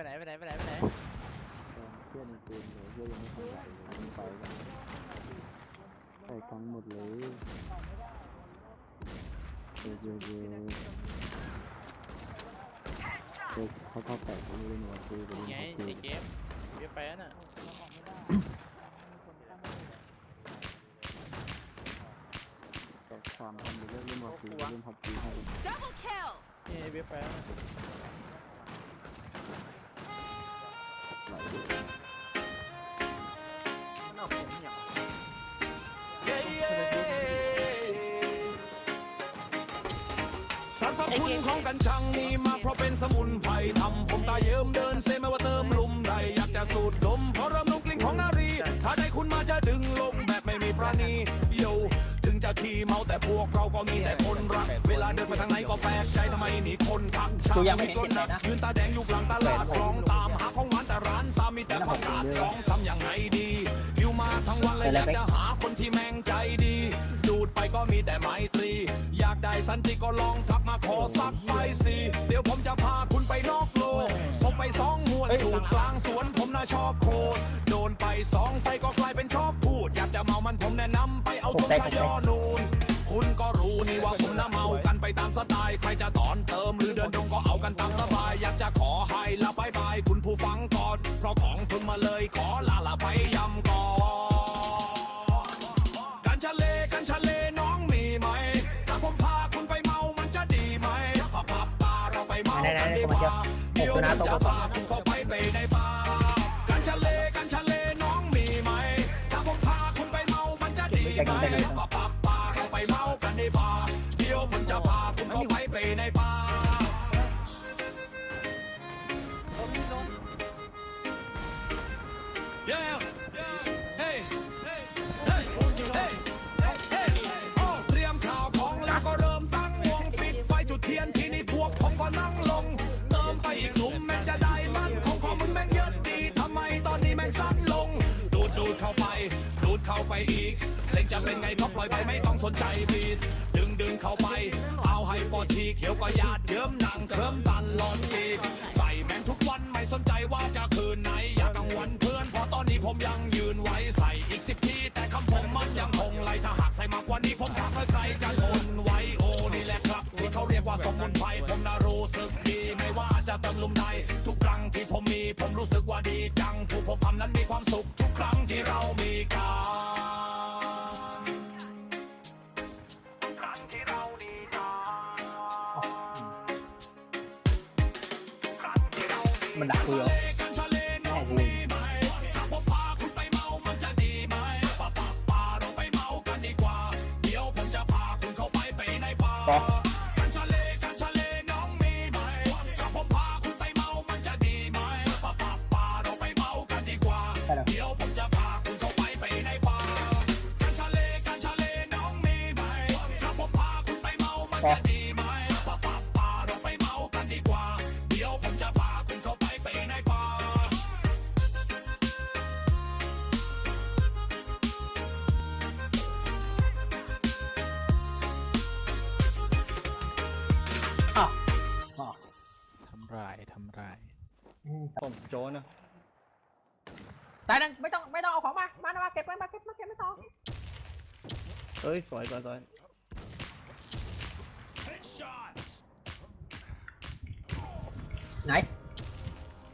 ไปไหนไปไหนไปไหนไปไหนเชื่อในเกมเลยเชื่อยังไม่ทำไรเลยมันไปกันใส่กันหมดเลยเยอะเยอะเยอะเขาเข้าแตกเขาไม่เล่นวอลซีไปนี่เล่นไงฮอกในกี้เกมเวียบไปแล้วน่ะแต่ความทำไปเล่นเล่นวอลซีไปเล่นฮอกกี้ให้ Double kill! นี่เวียบไปแล้ว คุณของกัญชังมีมาเพราะเป็นสมุนไพรทำผมตาเยิ้มเดินเซไม่ว่าเติมลุมใดอยากจะสูดดมเพราะเริ่มลุกลิ่นของนารี ถ้าได้คุณมาจะดึงลงแบบไม่มีประณีโยถึงจะขี้เมาแต่พวกเราก็มีแต่คนรัก เวลาเดินไปทางไหนก็แปลกใจทำไมมีคนทักชาไม่กลนักยืนตาแดงอยู่กลางตลาดร้องตามหาของหวานแต่ร้านซามีแต่ผักกาดร้องทำอย่างไงดีหิวมาทั้งวันเลยอยากจะหาคนที่แม่งใจดี ดูดไปก็มีแต่ไม้ สันติก็ลองทักมาขอสักไฟสิเดี๋ยวผมจะพาคุณไปนอกโลกผมไปสองมวนสูตรกลางสวนผมน่าชอบโคตรโดนไปสองไฟก็กลายเป็นชอบพูด อยากจะเมามันผมแนะนำไปเอาตรงชายอนูนคุณก็รู้นี่ว่าผมน่าเมากันไปตามสไตล์ใครจะตอนเติมหรือเดินตรงก็เอากันตามสบาย อยากจะขอให้ละบายบายคุณผู้ฟังก่อน เพราะของเพิ่งมาเลยขอลาละไปยำ มากันดีกว่าเดี๋ยวผมจะพาคุณเข้าไปไปในป่ากันชะเลกันชะเลน้องมีไหมถ้าผมพาคุณไปเมา มันจะดีไหมปะปะปาเราไปเมากันในป่าเดี๋ยวผมจะพาคุณเข้าไปไปในป่า Yeah. Hey. เข้าไปอีก เพลงจะเป็นไงก็ปล่อยไปไม่ต้องสนใจบีดดึงดึงเข้าไป เอาให้ปอดทีเขียวก็ญาติเยิ้มหนังเคิมตันหลอนปีกใส่แม่งทุกวันไม่สนใจว่าจะคืนไหน อย่ากังวลเพื่อนเพราะตอนนี้ผมยังยืนไว้ใส่อีกสิบทีแต่คำผมมันยังคงไหลถ้าหากใส่มากกว่านี้ผมถามว่าใครจะทนไหวโอ้นี่แหละครับ ที่เขาเรียกว่าสมุนไพรผมน่ารู้สึกดีไม่ว่าจะติมลมใดทุก ที่ผมมีผมรู้สึกว่าดีจังผู้ผมทำนั้นมีความสุขทุกครั้งที่เรามีกันครั้งที่เราดีกันครั้งที่เราดีมันดักกูเหรอกันชะเลน้องมีไหมถ้าผมพาคุณไปเมามันจะดีไหมป่าป่าป่าเราไปเมากันดีกว่า เดี๋ยวผมจะพาคุณเข้าไปไปในป่า อ๋อทำลายทำลายผมโจนะตายนั่นไม่ต้องไม่ต้องเอาของมา มามาเก็บไว้มาเก็บมาเก็บไม่ต้องเอ้ยสวยสวยสวย ไหน